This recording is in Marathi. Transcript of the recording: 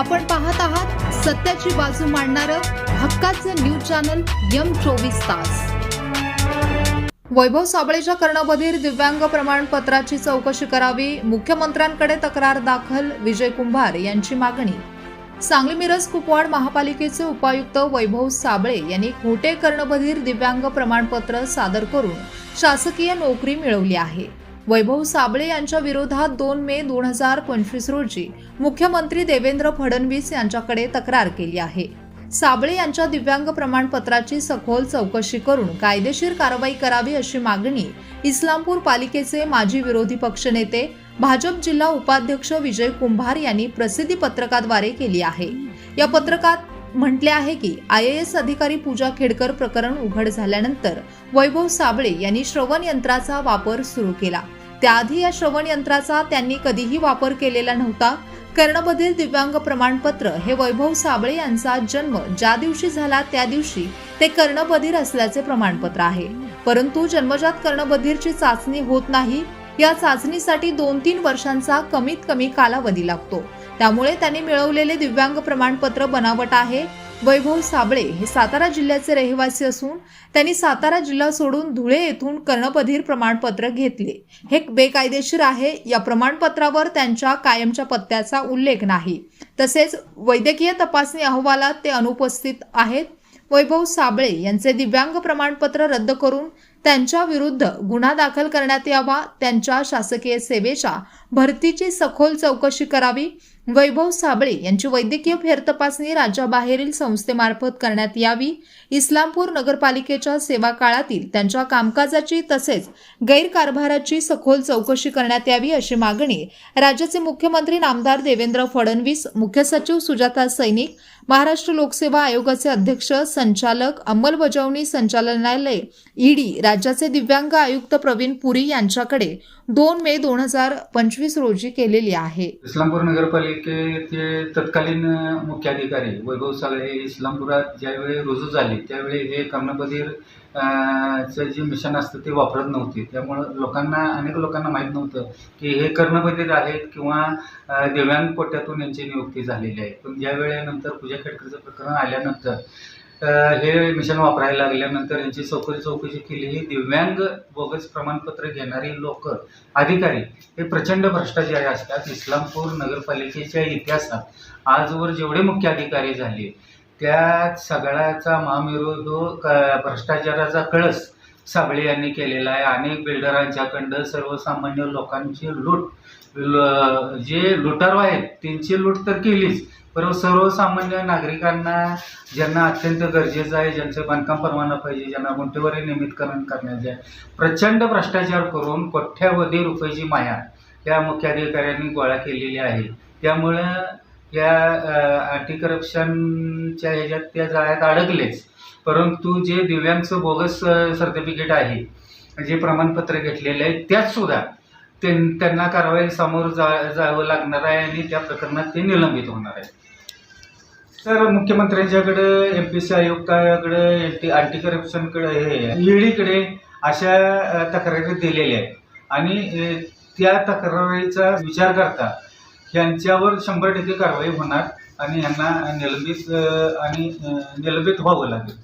आपण पाहत आहात सत्याची बाजू मांडणारं हक्काचं न्यूज चॅनल यम चोवीस तास. वैभव साबळेच्या कर्णबधीर दिव्यांग प्रमाणपत्राची चौकशी करावी मुख्यमंत्र्यांकडे तक्रार दाखल विजय कुंभार यांची मागणी. सांगली मिरज कुपवाड महापालिकेचे उपायुक्त वैभव साबळे यांनी खोटे कर्णबधीर दिव्यांग प्रमाणपत्र सादर करून शासकीय नोकरी मिळवली आहे. वैभव साबळे यांच्या विरोधात दोन मे दोन हजार पंचवीस रोजी मुख्यमंत्री देवेंद्र फडणवीस यांच्याकडे तक्रार केली आहे. साबळे यांच्या दिव्यांग प्रमाणपत्राची सखोल चौकशी करून कायदेशीर कारवाई करावी अशी मागणी इस्लामपूर पालिकेचे माजी विरोधी पक्षनेते भाजप जिल्हा उपाध्यक्ष विजय कुंभार यांनी प्रसिद्धी पत्रकाद्वारे केली आहे. या पत्रकात म्हटले आहे की आय ए एस अधिकारी पूजा खेडकर प्रकरण उघड झाल्यानंतर वैभव साबळे यांनी श्रवण यंत्राचा वापर सुरू केला. त्याआधी या श्रवण यंत्राचा त्यांनी कधीही वापर केलेला नव्हता. कर्णबधीर दिव्यांग प्रमाणपत्र हे वैभव साबळे यांचा जन्म ज्या दिवशी झाला त्या दिवशी ते कर्णबधीर असल्याचे प्रमाणपत्र आहे. परंतु जन्मजात कर्णबधीरची चाचणी होत नाही. या चाचणीसाठी दोन तीन वर्षांचा कमीत कमी कालावधी लागतो. त्यामुळे त्यांनी मिळवलेले दिव्यांग प्रमाणपत्र बनावट आहे. वैभव साबळे हे सातारा जिल्ह्याचे रहिवासी असून त्यांनी सातारा जिल्हा सोडून धुळे येथून कर्णपधीर प्रमाणपत्र घेतले. हे बेकायदेशीर आहे. या प्रमाणपत्रावर त्यांच्या कायमच्या पत्त्याचा उल्लेख नाही. तसेच वैद्यकीय तपासणी अहवालात ते अनुपस्थित आहेत. वैभव साबळे यांचे दिव्यांग प्रमाणपत्र रद्द करून त्यांच्या विरुद्ध गुन्हा दाखल करण्यात यावा. त्यांच्या शासकीय सेवेच्या भरतीची सखोल चौकशी करावी. वैभव साबळे यांची वैद्यकीय फेरतपासणी राज्याबाहेरील संस्थेमार्फत करण्यात यावी. इस्लामपूर नगरपालिकेच्या सेवा काळातील त्यांच्या कामकाजाची तसेच गैरकारभाराची सखोल चौकशी करण्यात यावी अशी मागणी राज्याचे मुख्यमंत्री नामदार देवेंद्र फडणवीस मुख्य सचिव सुजाता सैनिक महाराष्ट्र लोकसेवा आयोगाचे अध्यक्ष संचालक अंमलबजावणी संचालनालय ईडी राज्याचे दिव्यांग आयुक्त प्रवीण पुरी यांच्याकडे दोन मे दोन हजार पंचवीस रोजी केलेली आहे. इस्लामपूर नगरपालिकेचे तत्कालीन मुख्याधिकारी वैभव सागळे हे इस्लामपुरात ज्यावेळी रुजू झाले त्यावेळी हे कर्णबधीर चं जे मिशन असतं ते वापरत नव्हते. त्यामुळं लोकांना अनेक लोकांना माहीत नव्हतं की हे कर्णबधीर आहेत किंवा दिव्यांग कोट्यातून यांची नियुक्ती झालेली आहे. पण ज्या वेळेनंतर पूजा खेडकरचं प्रकरण आल्यानंतर हे मिशन वापरायला लागल्यानंतर यांची चौकशी चौकशी केली. ही दिव्यांग बोगस प्रमाणपत्र घेणारी लोक अधिकारी हे प्रचंड भ्रष्टाचारी असतात. इस्लामपूर नगरपालिकेच्या इतिहासात आजवर जेवढे मुख्य अधिकारी झाले त्या सगळ्याचा महामिरोध हो, भ्रष्टाचाराचा कळस साबळे यांनी केलेला आहे. अनेक बिल्डरांच्याकडं सर्वसामान्य लोकांची लूट जे लुटारू आहेत त्यांची लूट तर केलीच परंतु सर्वसामान्य नागरिकांना ज्यांना अत्यंत गरजेचं आहे ज्यांचं बांधकाम परवाना पाहिजे ज्यांना गुंठेवारी नियमितकरण करण्याचे आहे प्रचंड भ्रष्टाचार करून कोठ्यावधी रुपयाची माया या मुख्याधिकाऱ्यांनी गोळा केलेली आहे. त्यामुळं या अँटी करप्शनच्या ह्याच्यात त्या जाळ्यात अडकलेच. परंतु जे दिव्यांचं बोगस सर्टिफिकेट आहे जे प्रमाणपत्र घेतलेले आहे त्यात सुद्धा त्यांना कारवाई समोर जा जावं लागणार आहे आणि त्या प्रकरणात ते निलंबित होणार आहे. तर मुख्यमंत्र्यांच्याकडे एम पी सी आयुक्ताकडे एंटी अँटी करप्शनकडे हे ईडीकडे अशा तक्रारी दिलेल्या आहेत. आणि त्या तक्रारीचा विचार करता यांच्यावर शंभर टक्के कारवाई होणार आणि यांना निलंबित आणि निलंबित व्हावं लागेल.